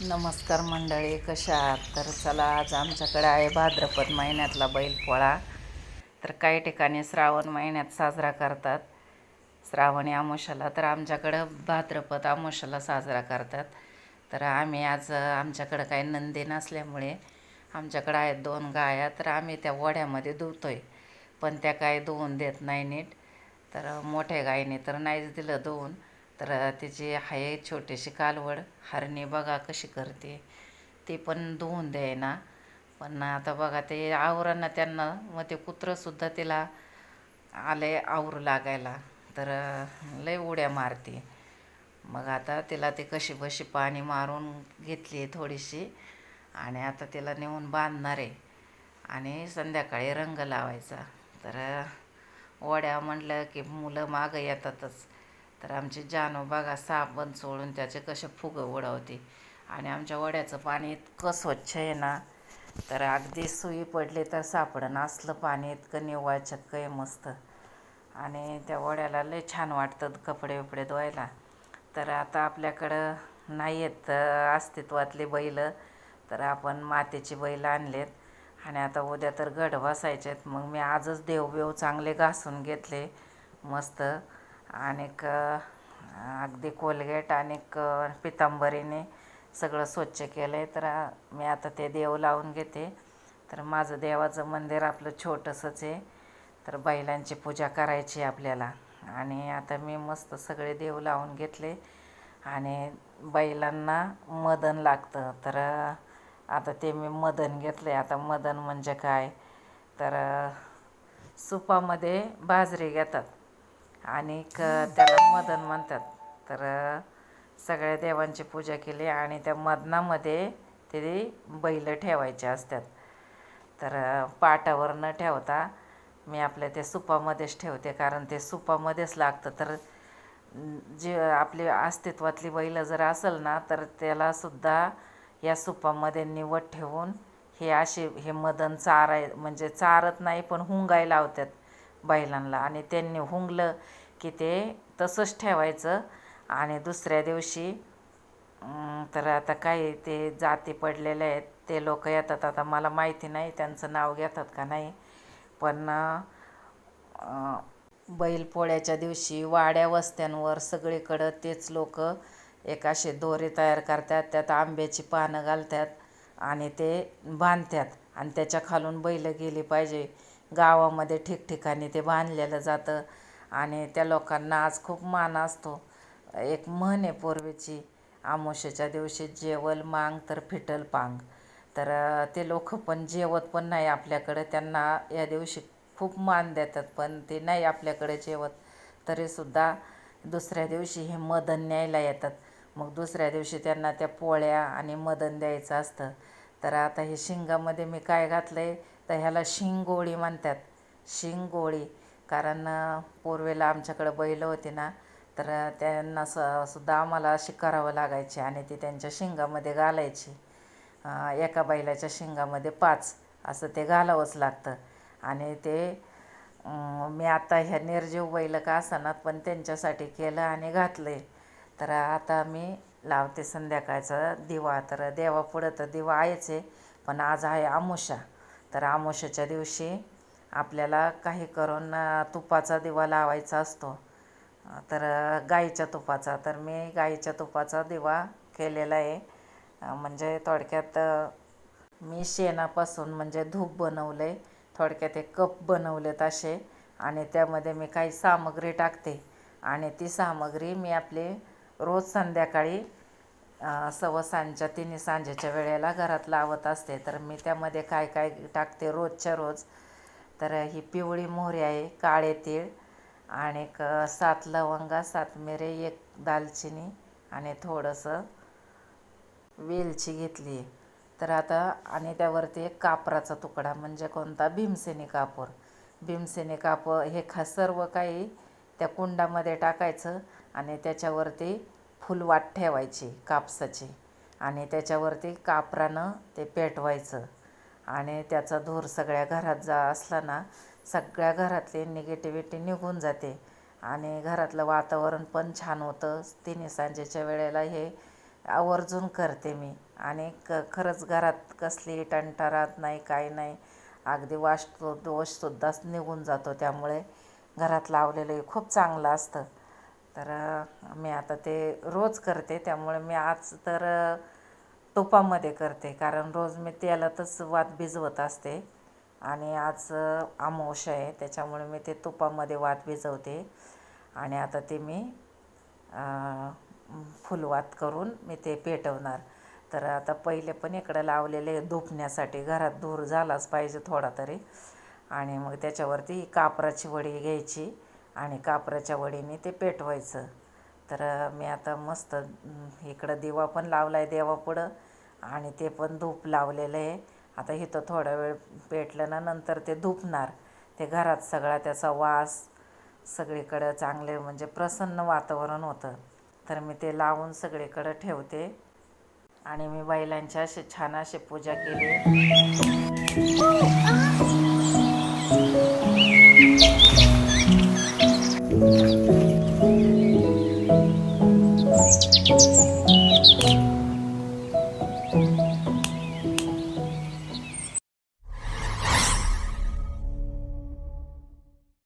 नमस्कार मंडळी कशा आहात? तर चला आज आमच्याकडे आहे भाद्रपद महिन्यातला बैलपोळा. तर काही ठिकाणी श्रावण महिन्यात साजरा करतात. श्रावणी आमोशाला तर आमच्याकडं भाद्रपद आमोशाला साजरा करतात. तर आम्ही आज आमच्याकडं काही नंदी नसल्यामुळे आमच्याकडं आहेत दोन गाया तर आम्ही त्या वड्यामध्ये आहे पण त्या काय धुवून देत नाही नीट. तर मोठ्या गायीने तर नाहीच दिलं धुवून. तर तिची आहे छोटीशी कालवड हरणी बघा कशी करते. ती पण धुवून द्यायना पण आता बघा ते आवरांना त्यांना मग ते कुत्रंसुद्धा तिला आले आवरू लागायला. तर लय उड्या मारते. मग आता तिला ते कशी बशी पाणी मारून घेतली थोडीशी आणि आता तिला नेऊन बांधणार आहे. आणि संध्याकाळी रंग लावायचा. तर वड्या म्हटलं की मुलं मागं येतातच. तर आमची जानू बघा साबण सोडून त्याचे कसे फुगं उडवते. आणि आमच्या वड्याचं पाणी इतकं स्वच्छ आहे ना तर अगदी सुई पडली तर सापडं. असलं पाणी इतकं निव्वळ चक्क आहे मस्त. आणि त्या वड्याला लय छान वाटतं कपडे बिपडे धुवायला. तर आता आपल्याकडं नाही आहेत अस्तित्वातले बैल. तर आपण मातीची बैल आणलेत. आणि आता उद्या तर गड बसायचे आहेत मग मी आजच देवबेव चांगले घासून घेतले. मस्त. आणि अगदी कोलगेट आणि पितांबरीने सगळं स्वच्छ केलं आहे तर मी आता ते देव लावून घेते. तर माझं देवाचं मंदिर आपलं छोटंसंच आहे. तर बैलांची पूजा करायची आपल्याला. आणि आता मी मस्त सगळे देव लावून घेतले. आणि बैलांना मदन लागतं. तर आता ते मी मदन घेतले आता मदन म्हणजे काय? तर सुपामध्ये बाजरी घेतात. आणि क त्याला मदन म्हणतात. तर सगळ्या देवांची पूजा केली आणि त्या मदनामध्ये ते बैल ठेवायचे असतात. तर पाटावर न ठेवता मी आपल्या ते सुपामध्येच ठेवते. कारण ते सुपामध्येच लागतं. तर जे आपली अस्तित्वातली बैलं जर असेल ना तर त्यालासुद्धा या सुपामध्ये निवड ठेवून हे असे हे मदन चाराय म्हणजे चारत नाही पण हुंगाय लावतात. बैलांना आणि त्यांनी हुंगलं की ते तसंच ठेवायचं. आणि दुसऱ्या दिवशी तर आता काही ते जाती पडलेले आहेत. ते लोक येतात. आता मला माहिती नाही त्यांचं नाव घेतात का नाही. पण बैलपोळ्याच्या दिवशी वाड्या वस्त्यांवर सगळीकडं तेच लोक एक असे दोरे तयार करतात. त्यात आंब्याची पानं घालतात आणि ते बांधतात. आणि त्याच्या खालून बैल गेली पाहिजे. गावामध्ये ठिकठिकाणी ते बांधलेलं जातं. आणि त्या लोकांना आज खूप मान असतो. एक म्हण आहे पूर्वीची आमोशेच्या दिवशी जेवल मांग तर फिटल पांग. तर ते लोक पण जेवत पण नाही आपल्याकडं. त्यांना या दिवशी खूप मान देतात पण ते नाही आपल्याकडे जेवत. तरीसुद्धा दुसऱ्या दिवशी हे मदन न्यायला येतात. मग दुसऱ्या दिवशी त्यांना त्या पोळ्या आणि मदन द्यायचं असतं. तर आता हे शिंगामध्ये मी काय घातलं आहे तर ह्याला शिंगोळी म्हणतात. शिंगोळी. कारण पूर्वेला आमच्याकडं बैलं होती ना तर त्यांना स सुद्धा आम्हाला अशी करावं लागायची आणि ती त्यांच्या शिंगामध्ये घालायची. एका बैलाच्या शिंगामध्ये पाच असं ते घालावंच लागतं. आणि ते मी आता ह्या निर्जीव बैल का असणार पण त्यांच्यासाठी केलं आणि घातलं आहे तर आता मी लावते संध्याकाळचा दिवा. तर देवापुढं तर दिवा आहेच आहे पण आज आहे आमुषा. तर आमोशाच्या दिवशी आपल्याला काही करून तुपाचा दिवा लावायचा असतो. तर गाईच्या तुपाचा तर मी गाईच्या तुपाचा दिवा केलेला आहे. म्हणजे थोडक्यात मी शेणापासून म्हणजे धूप बनवलं आहे थोडक्यात एक कप बनवलेत असे आणि त्यामध्ये मी काही सामग्री टाकते. आणि ती सामग्री मी आपली रोज संध्याकाळी सव्वा सांजच्या तिन्ही सांजेच्या वेळेला घरात लावत असते. तर मी त्यामध्ये काय काय टाकते रोजच्या रोज? तर ही पिवळी मोहरी आहे काळे तीळ आणि एक सात लवंगा सात मिरे एक दालचिनी आणि थोडंसं वेलची घेतली. तर आता आणि त्यावरती एक कापराचा तुकडा म्हणजे कोणता? भीमसेनी कापूर. भीमसेनी काप हे खा सर्व काही त्या कुंडामध्ये टाकायचं आणि त्याच्यावरती फुलवाट ठेवायची कापसाची आणि त्याच्यावरती कापरानं ते पेटवायचं. आणि त्याचा धूर सगळ्या घरात जा असला ना सगळ्या घरातली निगेटिव्हिटी निघून जाते. आणि घरातलं वातावरण पण छान होतं. तिन्ही सांजेच्या वेळेला हे आवर्जून करते मी. आणि क खरंच घरात कसली टंटारात नाही काही नाही. अगदी वास्तू दोषसुद्धाच निघून जातो. त्यामुळे घरात लावलेलं खूप चांगलं असतं. तर मी आता ते रोज करते. त्यामुळे मी आज तर तुपामध्ये करते. कारण रोज मी तेलातच वात भिजवत असते. आणि आज अमावस्या आहे. त्याच्यामुळे मी ते तुपामध्ये वात भिजवते. आणि आता ते मी फुलवात करून मी ते पेटवणार. तर आता पहिले पण इकडं लावलेले धुपण्यासाठी. घरात धूर झालाच पाहिजे थोडा तरी. आणि मग त्याच्यावरती कापराची वडी घ्यायची. आणि कापराच्या वडीने ते पेटवायचं. तर मी आता मस्त इकडं दिवा पण लावला आहे देवापुढं आणि ते पण धूप लावलेलं आहे. आता इथं थोडा वेळ पेटलं ना नंतर ते धुपणार. ते घरात सगळा त्याचा वास सगळीकडं चांगले म्हणजे प्रसन्न वातावरण होतं. तर मी ते लावून सगळीकडं ठेवते. आणि मी बैलांच्या अशी छान अशी पूजा केली.